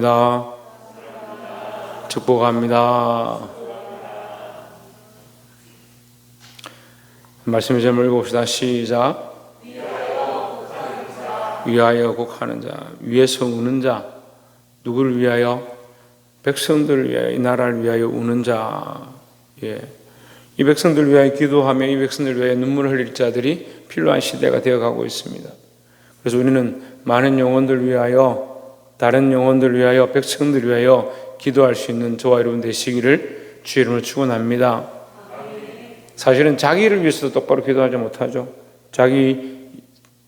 축복합니다. 축복합니다. 말씀의 제목을 읽어봅시다. 시작. 위하여 곡하는 자, 위에서 우는 자, 누구를 위하여? 백성들을 위하여, 이 나라를 위하여 우는 자. 예. 이 백성들을 위하여 기도하며 이 백성들을 위하여 눈물을 흘릴 자들이 필요한 시대가 되어가고 있습니다. 그래서 우리는 많은 영혼들을 위하여, 다른 영혼들을 위하여, 백성들을 위하여 기도할 수 있는 저와 여러분 되시기를 주의 이름으로 축원합니다. 사실은 자기를 위해서도 똑바로 기도하지 못하죠. 자기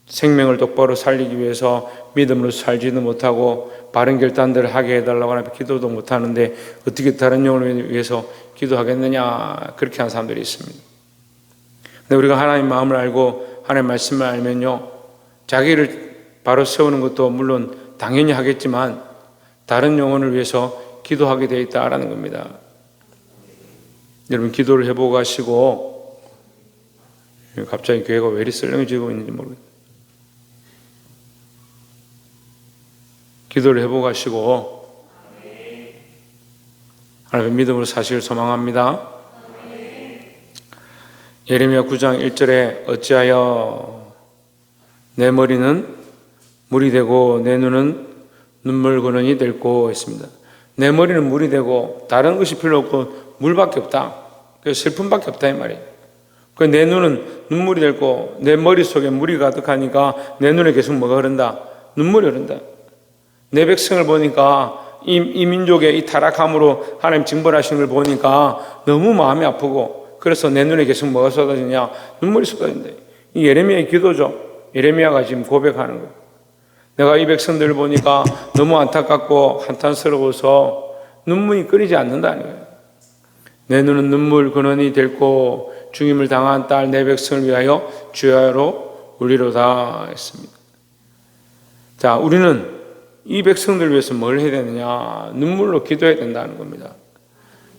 생명을 똑바로 살리기 위해서 믿음으로 살지도 못하고 바른 결단들을 하게 해달라고 하는 기도도 못하는데 어떻게 다른 영혼을 위해서 기도하겠느냐 그렇게 하는 사람들이 있습니다. 근데 우리가 하나님 마음을 알고 하나님 말씀을 알면요 자기를 바로 세우는 것도 물론 당연히 하겠지만 다른 영혼을 위해서 기도하게 되어 있다라는 겁니다. 여러분 기도를 해보고 가시고 갑자기 교회가 왜 이리 썰렁해지고 있는지 모르겠어요. 기도를 해보고 가시고 하나님의 믿음으로 사실 소망합니다. 예레미야 9장 1절에 어찌하여 내 머리는 물이 되고 내 눈은 눈물 근원이 될고 했습니다. 내 머리는 물이 되고 다른 것이 필요 없고 물밖에 없다. 그 슬픔밖에 없다 이 말이에요. 그 내 눈은 눈물이 될고 내 머릿속에 물이 가득하니까 내 눈에 계속 뭐가 흐른다? 눈물이 흐른다. 내 백성을 보니까 이, 이 민족의 이 타락함으로 하나님 징벌하신 걸 보니까 너무 마음이 아프고 그래서 내 눈에 계속 뭐가 쏟아지냐? 눈물이 쏟아진대. 이 예레미야의 기도죠. 예레미야가 지금 고백하는 거예요. 내가 이 백성들을 보니까 너무 안타깝고 한탄스러워서 눈물이 끓이지 않는다는 거예요. 내 눈은 눈물 근원이 될고 죽임을 당한 딸 내 백성을 위하여 주야로 울리로다 했습니다. 자, 우리는 이 백성들 위해서 뭘 해야 되느냐? 눈물로 기도해야 된다는 겁니다.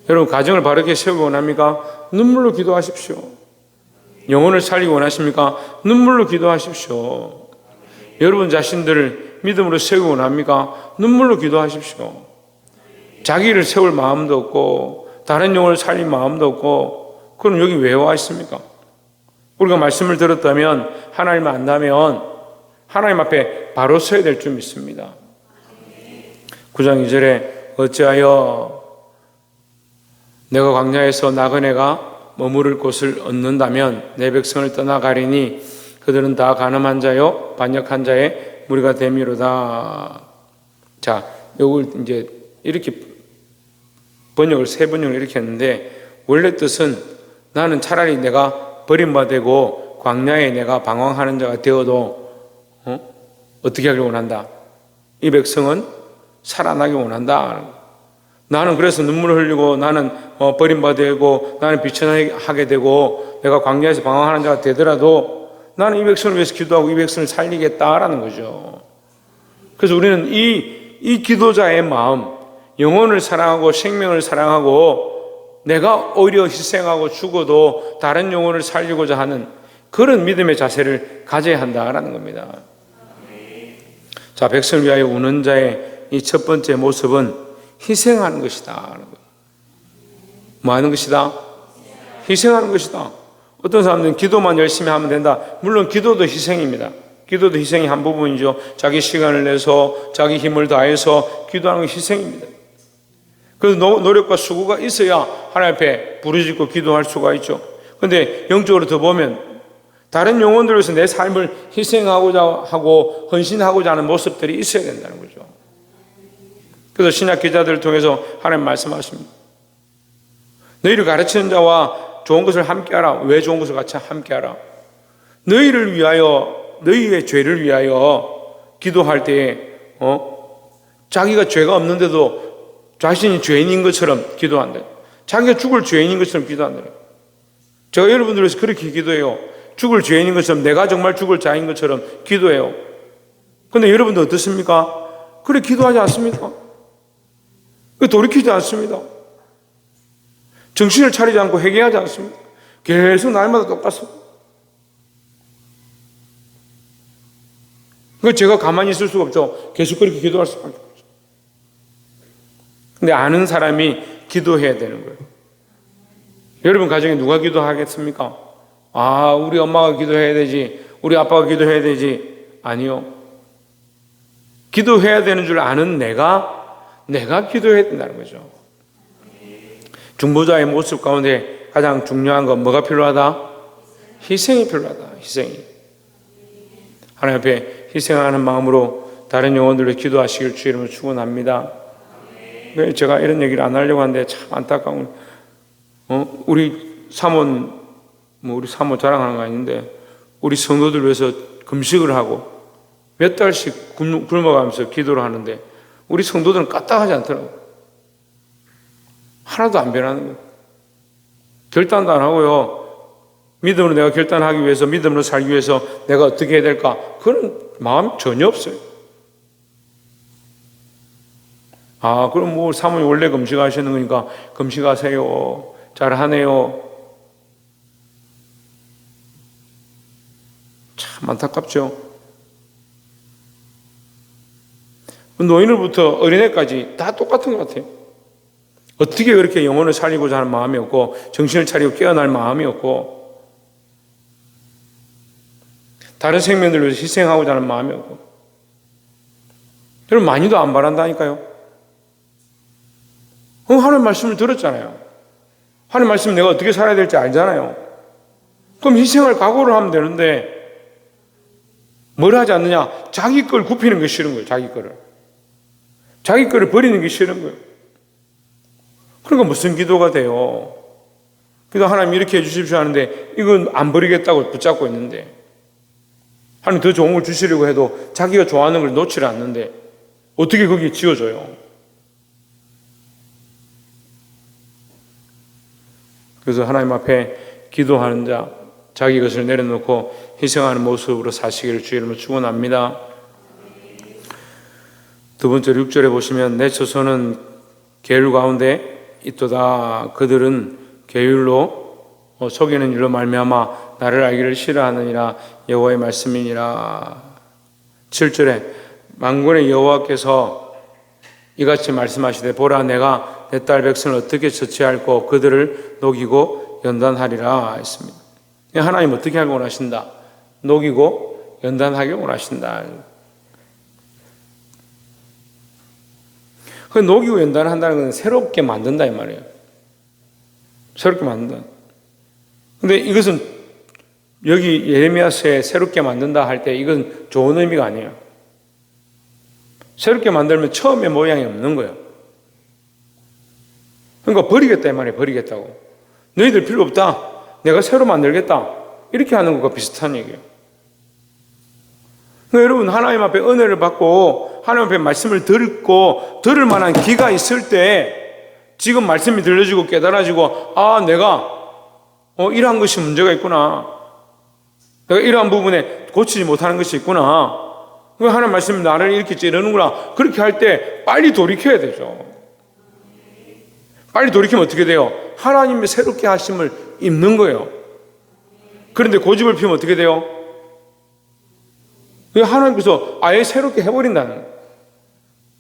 여러분, 가정을 바르게 세우기 원합니까? 눈물로 기도하십시오. 영혼을 살리기 원하십니까? 눈물로 기도하십시오. 여러분 자신들을 믿음으로 세우기 원합니까? 눈물로 기도하십시오. 자기를 세울 마음도 없고, 다른 영혼을 살릴 마음도 없고, 그럼 여기 왜 와 있습니까? 우리가 말씀을 들었다면, 하나님 안다면, 하나님 앞에 바로 서야 될 줄 믿습니다. 9장 2절에 어찌하여 내가 광야에서 나그네가 머무를 곳을 얻는다면 내 백성을 떠나가리니 그들은 다 가늠한 자요 반역한 자의 무리가 되미로다. 자, 이걸 이제 이렇게 번역을 세 번역을 이렇게 했는데 원래 뜻은 나는 차라리 내가 버림받고 광야에 내가 방황하는 자가 되어도 어? 어떻게 하길 원한다. 이 백성은 살아나기 원한다. 나는 그래서 눈물을 흘리고 나는 어, 버림받고 나는 비천하게 되고 내가 광야에서 방황하는 자가 되더라도 나는 이 백성을 위해서 기도하고 이 백성을 살리겠다라는 거죠. 그래서 우리는 이, 이 기도자의 마음, 영혼을 사랑하고 생명을 사랑하고 내가 오히려 희생하고 죽어도 다른 영혼을 살리고자 하는 그런 믿음의 자세를 가져야 한다라는 겁니다. 자, 백성을 위하여 우는 자의 이 첫 번째 모습은 희생하는 것이다. 뭐 하는 것이다? 희생하는 것이다. 어떤 사람들은 기도만 열심히 하면 된다. 물론 기도도 희생입니다. 기도도 희생이 한 부분이죠. 자기 시간을 내서 자기 힘을 다해서 기도하는 건 희생입니다. 그래서 노력과 수고가 있어야 하나님 앞에 부르짖고 기도할 수가 있죠. 근데 영적으로 더 보면 다른 영혼들 위해서 내 삶을 희생하고자 하고 헌신하고자 하는 모습들이 있어야 된다는 거죠. 그래서 신약 기자들을 통해서 하나님 말씀하십니다. 너희를 가르치는 자와 좋은 것을 함께하라. 왜 좋은 것을 같이 함께하라? 너희를 위하여 너희의 죄를 위하여 기도할 때에 어 자기가 죄가 없는데도 자신이 죄인인 것처럼 기도한다. 자기가 죽을 죄인인 것처럼 기도한다. 제가 여러분들 위해서 그렇게 기도해요. 죽을 죄인인 것처럼 내가 정말 죽을 자인 것처럼 기도해요. 근데 여러분들 어떻습니까? 그래 기도하지 않습니까? 돌이키지 않습니다. 정신을 차리지 않고 회개하지 않습니다. 계속 날마다 똑같습니다. 그 제가 가만히 있을 수가 없죠. 계속 그렇게 기도할 수밖에 없죠. 근데 아는 사람이 기도해야 되는 거예요. 여러분 가정에 누가 기도하겠습니까? 아, 우리 엄마가 기도해야 되지. 우리 아빠가 기도해야 되지. 아니요. 기도해야 되는 줄 아는 내가 내가 기도해야 된다는 거죠. 중보자의 모습 가운데 가장 중요한 건 뭐가 필요하다? 희생이 필요하다. 희생이. 하나님 앞에 희생하는 마음으로 다른 영혼들을 기도하시길 주 이름으로 축원합니다. 왜 제가 이런 얘기를 안 하려고 하는데 참 안타까운 어? 우리 사모는 뭐 우리 사모 자랑하는 거 아닌데 우리 성도들 위해서 금식을 하고 몇 달씩 굶- 굶어가면서 기도를 하는데 우리 성도들은 까딱하지 않더라고. 하나도 안 변하는 거예요. 결단도 안 하고요. 믿음으로 내가 결단하기 위해서, 믿음으로 살기 위해서 내가 어떻게 해야 될까? 그런 마음 전혀 없어요. 아, 그럼 뭐 사모님 원래 금식하시는 거니까 금식하세요. 잘하네요. 참 안타깝죠. 노인으로부터 어린애까지 다 똑같은 것 같아요. 어떻게 그렇게 영혼을 살리고자 하는 마음이 없고 정신을 차리고 깨어날 마음이 없고 다른 생명들을 위해서 희생하고자 하는 마음이 없고 여러분 많이도 안 바란다니까요. 어, 하나님 말씀을 들었잖아요. 하나님 말씀 내가 어떻게 살아야 될지 알잖아요. 그럼 희생할 각오를 하면 되는데 뭘 하지 않느냐? 자기 걸 굽히는 게 싫은 거예요. 자기 거를. 자기 거를 버리는 게 싫은 거예요. 그러니까 무슨 기도가 돼요? 기도 하나님 이렇게 해주십시오 하는데 이건 안 버리겠다고 붙잡고 있는데 하나님 더 좋은 걸 주시려고 해도 자기가 좋아하는 걸 놓지를 않는데 어떻게 거기에 지어줘요? 그래서 하나님 앞에 기도하는 자, 자기 것을 내려놓고 희생하는 모습으로 사시기를 주 이름으로 축원합니다. 두 번째 6절에 보시면 내 조선은 계율 가운데 있도다. 그들은 계율로 어, 속이는 일로 말미암아 나를 알기를 싫어하느니라 여호와의 말씀이니라. 7절에 만군의 여호와께서 이같이 말씀하시되 보라 내가 내 딸 백성을 어떻게 처치할고 그들을 녹이고 연단하리라 했습니다. 하나님 어떻게 하기 원하신다? 녹이고 연단하기 원하신다. 그 녹이고 연단한다는 건 새롭게 만든다 이 말이에요. 새롭게 만든다. 근데 이것은 여기 예레미야서에 새롭게 만든다 할 때 이건 좋은 의미가 아니에요. 새롭게 만들면 처음에 모양이 없는 거예요. 그러니까 버리겠다 이 말이에요. 버리겠다고. 너희들 필요 없다. 내가 새로 만들겠다. 이렇게 하는 것과 비슷한 얘기예요. 그러니까 여러분 하나님 앞에 은혜를 받고 하나님 앞에 말씀을 듣고 들을 만한 기가 있을 때 지금 말씀이 들려지고 깨달아지고 아 내가 어 이러한 것이 문제가 있구나. 내가 이러한 부분에 고치지 못하는 것이 있구나. 그 하나님 말씀이 나를 이렇게 찌르는구나. 그렇게 할 때 빨리 돌이켜야 되죠. 빨리 돌이키면 어떻게 돼요? 하나님의 새롭게 하심을 입는 거예요. 그런데 고집을 피우면 어떻게 돼요? 하나님께서 아예 새롭게 해버린다는 거예요.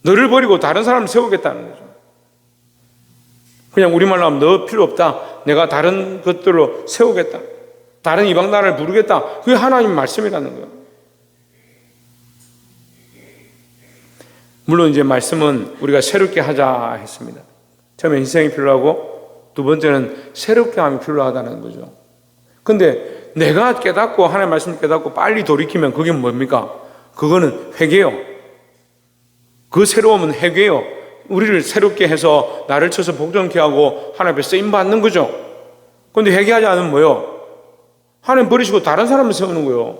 너를 버리고 다른 사람을 세우겠다는 거죠. 그냥 우리말로 하면 너 필요 없다. 내가 다른 것들로 세우겠다. 다른 이방 나라를 부르겠다. 그게 하나님 말씀이라는 거예요. 물론 이제 말씀은 우리가 새롭게 하자 했습니다. 처음에 희생이 필요하고 두 번째는 새롭게 함이 필요하다는 거죠. 근데 내가 깨닫고 하나님 말씀을 깨닫고 빨리 돌이키면 그게 뭡니까? 그거는 회개요. 그 새로움은 회개요. 우리를 새롭게 해서 나를 쳐서 복종케 하고 하나님 앞에 쓰임 받는 거죠. 근데 회개하지 않으면 뭐요? 하나님 버리시고 다른 사람을 세우는 거요.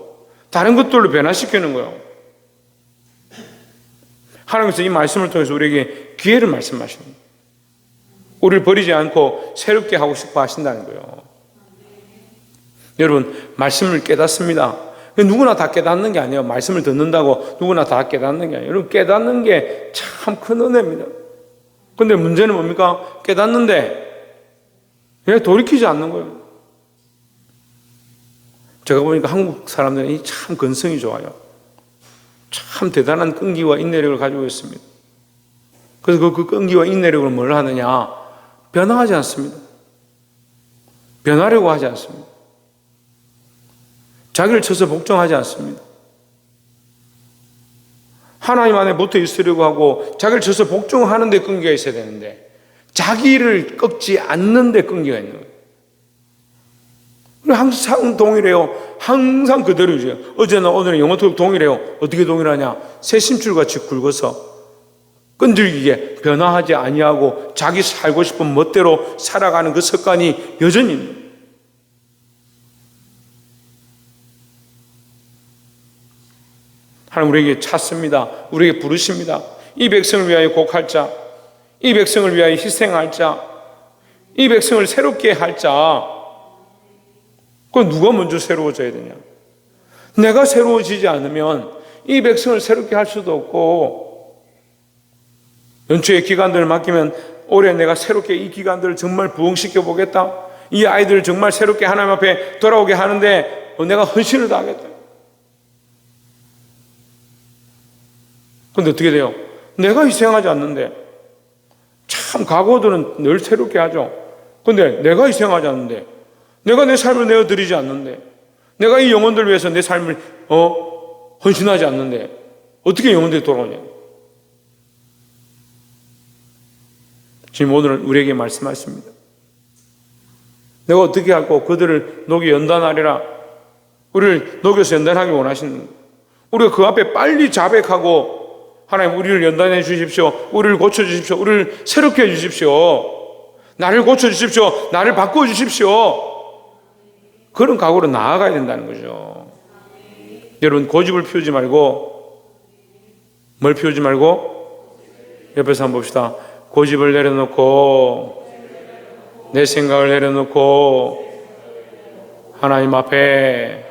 다른 것들로 변화시키는 거요. 하나님께서 이 말씀을 통해서 우리에게 기회를 거예요. 우리를 버리지 않고 새롭게 하고 싶어 하신다는 거예요. 여러분, 말씀을 깨닫습니다. 누구나 다 깨닫는 게 아니에요. 말씀을 듣는다고 누구나 다 깨닫는 게 아니에요. 여러분, 깨닫는 게 참 큰 은혜입니다. 근데 문제는 뭡니까? 깨닫는데 왜 돌이키지 않는 거예요? 제가 보니까 한국 사람들이 참 근성이 좋아요. 참 대단한 끈기와 인내력을 가지고 있습니다. 그래서 그, 그 끈기와 인내력을 뭘 하느냐? 변화하지 않습니다. 변하려고 하지 않습니다. 자기를 쳐서 복종하지 않습니다. 하나님 안에 붙어 있으려고 하고 자기를 쳐서 복종하는 데 끈기가 있어야 되는데 자기를 꺾지 않는 데 끈기가 있는 거예요. 항상 동일해요. 항상 그대로죠. 어제나 오늘은 영어토록 동일해요. 어떻게 동일하냐? 새심줄 같이 굵어서 끈질기게 변화하지 아니하고 자기 살고 싶은 멋대로 살아가는 그 습관이 여전히 있는 거예요. 하나님 우리에게 찾습니다. 우리에게 부르십니다. 이 백성을 위하여 곡할 자, 이 백성을 위하여 희생할 자, 이 백성을 새롭게 할 자, 그 누가 먼저 새로워져야 되냐? 내가 새로워지지 않으면 이 백성을 새롭게 할 수도 없고, 연초의 기간들을 맡기면 올해 내가 새롭게 이 기간들을 정말 부흥시켜 보겠다. 이 아이들을 정말 새롭게 하나님 앞에 돌아오게 하는데 내가 헌신을 다하겠다. 근데 어떻게 돼요? 내가 희생하지 않는데 참 각오들은 늘 새롭게 하죠. 근데 내가 희생하지 않는데 내가 내 삶을 내어드리지 않는데 내가 이 영혼들 위해서 내 삶을 어 헌신하지 않는데 어떻게 영혼들이 돌아오냐? 지금 오늘 우리에게 말씀하십니다. 내가 어떻게 하고 그들을 녹이 연단하리라. 우리를 녹여서 연단하기 원하시는 우리가 그 앞에 빨리 자백하고 하나님 우리를 연단해 주십시오. 우리를 고쳐 주십시오. 우리를 새롭게 해 주십시오. 나를 고쳐 주십시오. 나를 바꿔 주십시오. 그런 각오로 나아가야 된다는 거죠. 여러분 고집을 피우지 말고 뭘 피우지 말고 옆에서 한번 봅시다. 고집을 내려놓고 내 생각을 내려놓고 하나님 앞에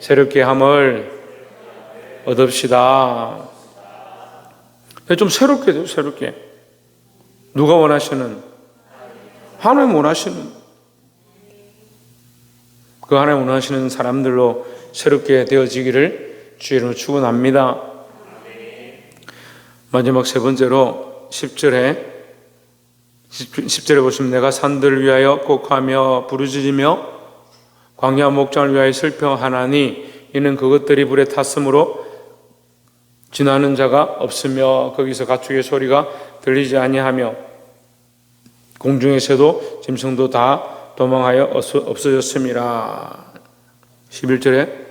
새롭게 함을 얻읍시다. 좀 새롭게 돼요, 새롭게. 누가 원하시는? 하나님 원하시는. 그 하나님 원하시는 사람들로 새롭게 되어지기를 주의로 축원합니다. 마지막 세 번째로 10절에 10절에 보시면 내가 산들을 위하여 곡하며 부르짖으며 광야 목장을 위하여 슬퍼하나니 이는 그것들이 불에 탔으므로 지나는 자가 없으며 거기서 가축의 소리가 들리지 아니하며 공중에서도 짐승도 다 도망하여 없어졌음이라 11절에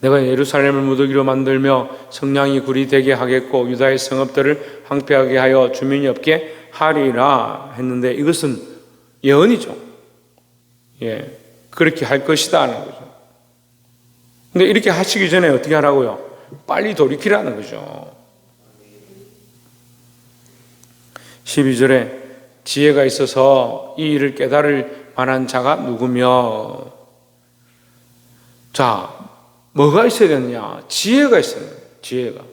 내가 예루살렘을 무더기로 만들며 성량이 굴이 되게 하겠고 유다의 성읍들을 황폐하게 하여 주민이 없게 하리라 했는데 이것은 예언이죠. 예. 그렇게 할 것이다 하는 거죠. 근데 이렇게 하시기 전에 어떻게 하라고요? 빨리 돌이키라는 거죠. 12절에 지혜가 있어서 이 일을 깨달을 만한 자가 누구며 자, 뭐가 있어야 되느냐? 지혜가 있어야 돼요. 지혜가.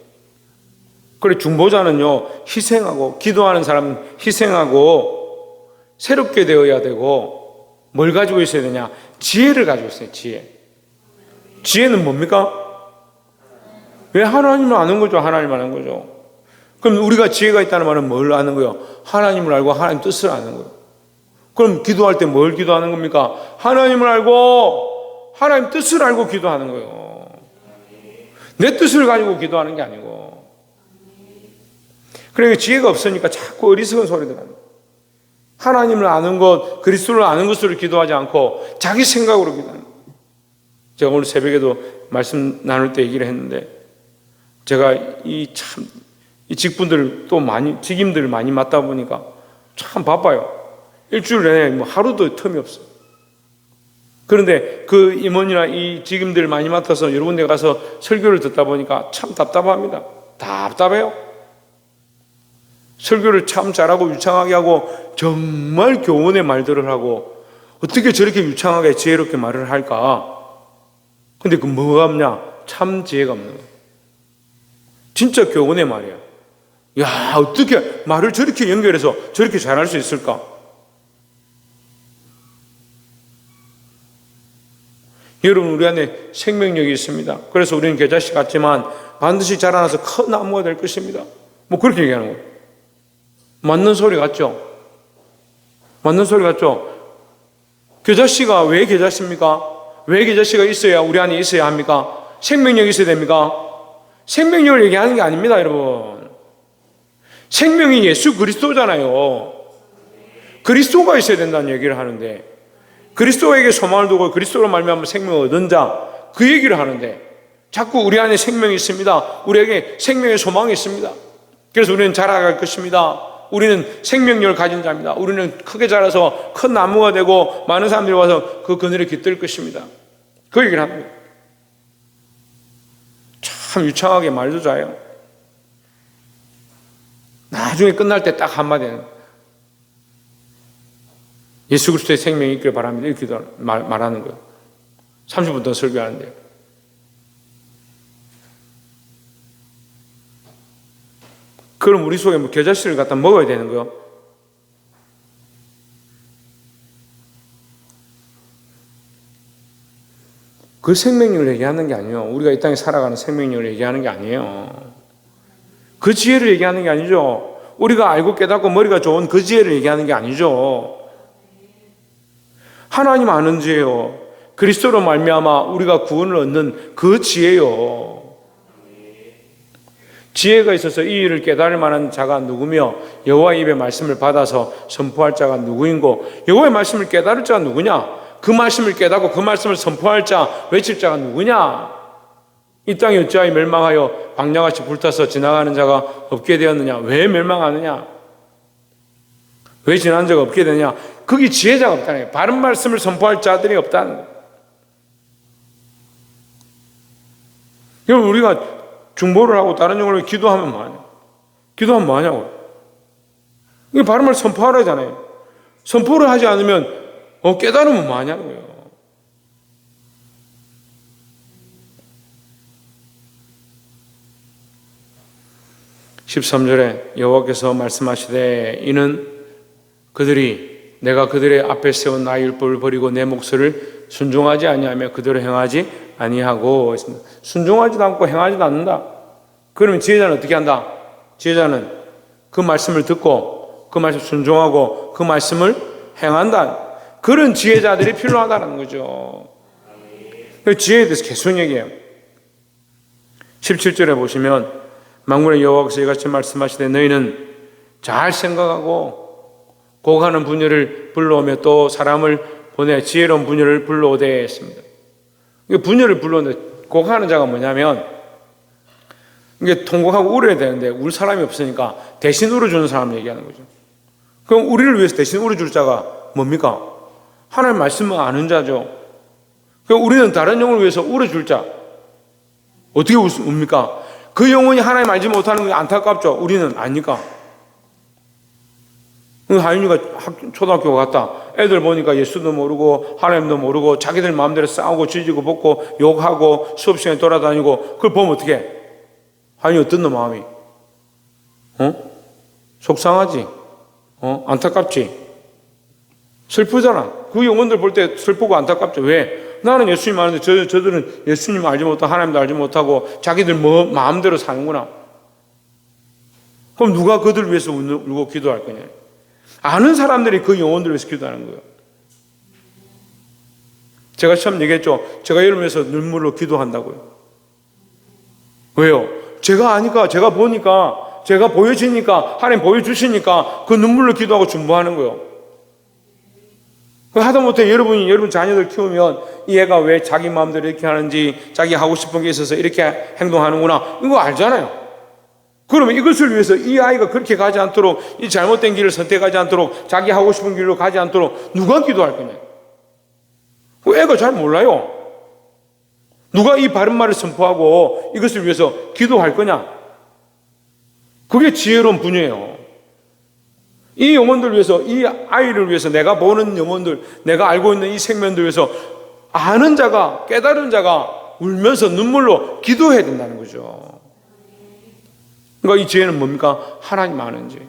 그래 중보자는요. 희생하고 기도하는 사람은 희생하고 새롭게 되어야 되고 뭘 가지고 있어야 되냐? 지혜를 가지고 있어요. 지혜. 지혜는 뭡니까? 왜 하나님을 아는 거죠? 하나님을 아는 거죠. 그럼 우리가 지혜가 있다는 말은 뭘 아는 거예요? 하나님을 알고 하나님 뜻을 아는 거예요. 그럼 기도할 때 뭘 기도하는 겁니까? 하나님을 알고 하나님 뜻을 알고 기도하는 거예요. 내 뜻을 가지고 기도하는 게 아니고. 그러니까 지혜가 없으니까 자꾸 어리석은 소리들 하는 하나님을 아는 것, 그리스도를 아는 것으로 기도하지 않고 자기 생각으로 기도하는 거예요. 제가 오늘 새벽에도 말씀 나눌 때 얘기를 했는데 제가 이 참, 이 직분들 또 많이, 직임들을 많이 맡다 보니까 참 바빠요. 일주일 내내 뭐 하루도 틈이 없어요. 그런데 그 임원이나 이 직임들을 많이 맡아서 여러 군데 가서 설교를 듣다 보니까 참 답답합니다. 답답해요. 설교를 참 잘하고 유창하게 하고 정말 교훈의 말들을 하고 어떻게 저렇게 유창하게 지혜롭게 말을 할까? 근데 그 뭐가 없냐? 참 지혜가 없는 거예요. 진짜 교훈의 말이야. 야, 어떻게 말을 저렇게 연결해서 저렇게 잘할 수 있을까? 여러분, 우리 안에 생명력이 있습니다. 그래서 우리는 계자씨 같지만 반드시 자라나서 큰 나무가 될 것입니다. 뭐 그렇게 얘기하는 거예요. 맞는 소리 같죠? 맞는 소리 같죠? 겨자씨가 왜 겨자씨입니까? 왜 겨자씨가 있어야 우리 안에 있어야 합니까? 생명력이 있어야 됩니까? 생명력을 얘기하는 게 아닙니다, 여러분. 생명이 예수 그리스도잖아요. 그리스도가 있어야 된다는 얘기를 하는데 그리스도에게 소망을 두고 그리스도로 말미암아 생명을 얻은 자 그 얘기를 하는데 자꾸 우리 안에 생명이 있습니다. 우리에게 생명의 소망이 있습니다. 그래서 우리는 자라갈 것입니다. 우리는 생명력을 가진 자입니다. 우리는 크게 자라서 큰 나무가 되고 많은 사람들이 와서 그 그늘에 깃들 것입니다. 그 얘기를 합니다. 참 유창하게 말도 잘해요. 나중에 끝날 때 딱 한마디는 예수 그리스도의 생명이 있기를 바랍니다. 이렇게 말, 말하는 거예요. 30분 더 설교하는데. 그럼 우리 속에 뭐 겨자씨를 갖다 먹어야 되는 거요? 그 생명력을 얘기하는 게 아니에요. 우리가 이 땅에 살아가는 생명력을 얘기하는 게 아니에요. 그 지혜를 얘기하는 게 아니죠. 우리가 알고 깨닫고 머리가 좋은 그 지혜를 얘기하는 게 아니죠. 하나님 아는 지혜요. 그리스도로 말미암아 우리가 구원을 얻는 그 지혜요. 지혜가 있어서 이 일을 깨달을 만한 자가 누구며 여호와 입의 말씀을 받아서 선포할 자가 누구인고 여호와의 말씀을 깨달을 자가 누구냐? 그 말씀을 깨닫고 그 말씀을 선포할 자, 외칠 자가 누구냐? 이 땅이 어찌하여 멸망하여 방향같이 불타서 지나가는 자가 없게 되었느냐? 왜 멸망하느냐? 왜 지나는 자가 없게 되냐? 거기 지혜자가 없다는 거예요. 바른 말씀을 선포할 자들이 없다는 거예요. 그럼 우리가 중보를 하고 다른 영혼을 기도하면 뭐하냐? 기도하면 뭐하냐고? 이게 바른 말 선포하라잖아요. 선포를 하지 않으면 어, 깨달으면 뭐하냐는 거예요. (13절에) 여호와께서 말씀하시되 이는 그들이 내가 그들의 앞에 세운 나의 율법을 버리고 내 목소리를 순종하지 아니하며 그대로 행하지 아니하고. 순종하지도 않고 행하지도 않는다. 그러면 지혜자는 어떻게 한다? 지혜자는 그 말씀을 듣고 그 말씀 순종하고 그 말씀을 행한다. 그런 지혜자들이 필요하다는 거죠. 그 지혜에 대해서 계속 얘기해요. 17절에 보시면 망군의 여호와께서 이같이 말씀하시되 너희는 잘 생각하고 고하는 분열을 불러오며 또 사람을 보내 지혜로운 분열을 불러오되 했습니다. 분열을 불러오는데 고하는 자가 뭐냐면 이게 통곡하고 울어야 되는데 울 사람이 없으니까 대신 울어주는 사람을 얘기하는 거죠. 그럼 우리를 위해서 대신 울어줄 자가 뭡니까? 하나님 말씀을 아는 자죠. 그럼 우리는 다른 영혼을 위해서 울어줄 자. 어떻게 웁니까? 그 영혼이 하나님 알지 못하는 게 안타깝죠. 우리는 아니까. 하윤이가 초등학교 갔다. 애들 보니까 예수도 모르고 하나님도 모르고 자기들 마음대로 싸우고 지지고 볶고 욕하고 수업 시간에 돌아다니고 그걸 보면 어떻게? 하윤이 어떤 너 마음이? 어? 속상하지? 어? 안타깝지? 슬프잖아. 그 영혼들 볼 때 슬프고 안타깝죠. 왜? 나는 예수님 아는데 저, 저들은 예수님 알지 못하고 하나님도 알지 못하고 자기들 뭐 마음대로 사는구나. 그럼 누가 그들 위해서 울고 기도할 거냐? 아는 사람들이 그 영혼들을 위해서 기도하는 거예요. 제가 처음 얘기했죠. 제가 여러분 위해서 눈물로 기도한다고요. 왜요? 제가 아니까, 제가 보니까, 제가 보여지니까, 하나님 보여주시니까 그 눈물로 기도하고 중보하는 거예요. 하다못해 여러분이 여러분 자녀들 키우면 이 애가 왜 자기 마음대로 이렇게 하는지 자기 하고 싶은 게 있어서 이렇게 행동하는구나 이거 알잖아요. 그러면 이것을 위해서 이 아이가 그렇게 가지 않도록 이 잘못된 길을 선택하지 않도록 자기 하고 싶은 길로 가지 않도록 누가 기도할 거냐? 그 애가 잘 몰라요. 누가 이 바른 말을 선포하고 이것을 위해서 기도할 거냐? 그게 지혜로운 분이에요. 이 영혼들 위해서, 이 아이를 위해서, 내가 보는 영혼들, 내가 알고 있는 이 생명들 위해서 아는 자가, 깨달은 자가 울면서 눈물로 기도해야 된다는 거죠. 그러니까 이 지혜는 뭡니까? 하나님 아는 지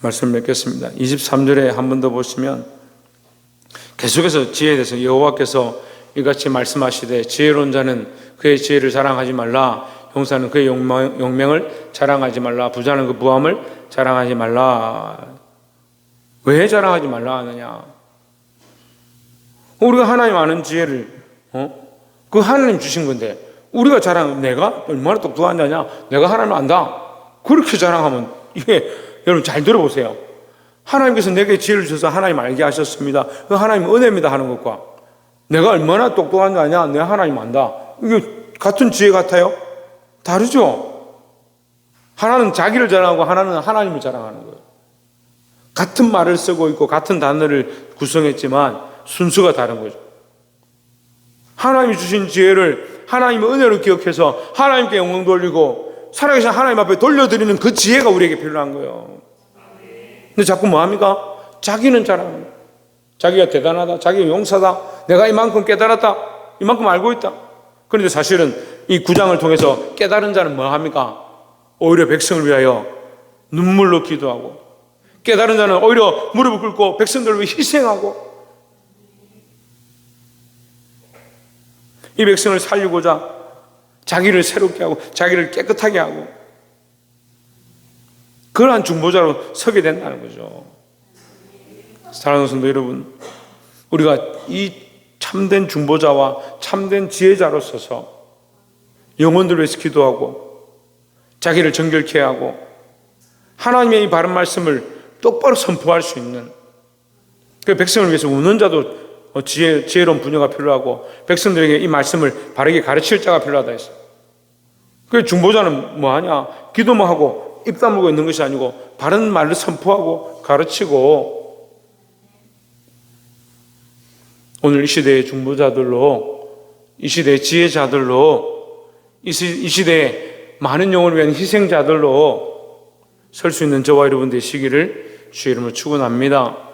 말씀 맺겠습니다. 23절에 한 번 더 보시면 계속해서 지혜에 대해서 여호와께서 이같이 말씀하시되 지혜로운 자는 그의 지혜를 자랑하지 말라 용사는 그의 용명, 용명을 자랑하지 말라. 부자는 그 부함을 자랑하지 말라. 왜 자랑하지 말라 하느냐? 우리가 하나님 아는 지혜를 어? 그 하나님 주신 건데 우리가 자랑 내가 얼마나 똑똑한 자냐? 내가 하나님 안다. 그렇게 자랑하면 이게 여러분 잘 들어보세요. 하나님께서 내게 지혜를 주셔서 하나님 알게 하셨습니다. 그 하나님 은혜입니다 하는 것과 내가 얼마나 똑똑한 자냐? 내 하나님 안다. 이게 같은 지혜 같아요? 다르죠 하나는 자기를 자랑하고 하나는 하나님을 자랑하는 거예요 같은 말을 쓰고 있고 같은 단어를 구성했지만 순서가 다른 거죠 하나님이 주신 지혜를 하나님의 은혜로 기억해서 하나님께 영광 돌리고 살아계신 하나님 앞에 돌려드리는 그 지혜가 우리에게 필요한 거예요. 근데 자꾸 뭐 합니까? 자기는 자랑합니다. 자기가 대단하다. 자기가 용사다. 내가 이만큼 깨달았다. 이만큼 알고 있다. 그런데 사실은 이 구장을 통해서 깨달은 자는 뭐 합니까? 오히려 백성을 위하여 눈물로 기도하고 깨달은 자는 오히려 무릎을 꿇고 백성들을 위해 희생하고 이 백성을 살리고자 자기를 새롭게 하고 자기를 깨끗하게 하고 그러한 중보자로 서게 된다는 거죠. 사랑하는 성도 여러분, 우리가 이 참된 중보자와 참된 지혜자로 서서 영혼들을 위해서 기도하고 자기를 정결케 하고 하나님의 이 바른 말씀을 똑바로 선포할 수 있는 그 백성을 위해서 우는 자도 어, 지혜, 지혜로운 분야가 필요하고 백성들에게 이 말씀을 바르게 가르칠 자가 필요하다 했어요. 그 중보자는 뭐 하냐? 기도만 하고 입 다물고 있는 것이 아니고 바른 말을 선포하고 가르치고 오늘 이 시대의 중보자들로 이 시대의 지혜자들로 이, 시, 이 시대의 많은 영혼을 위한 희생자들로 설 수 있는 저와 여러분 되시기를 주의 이름으로 축원합니다.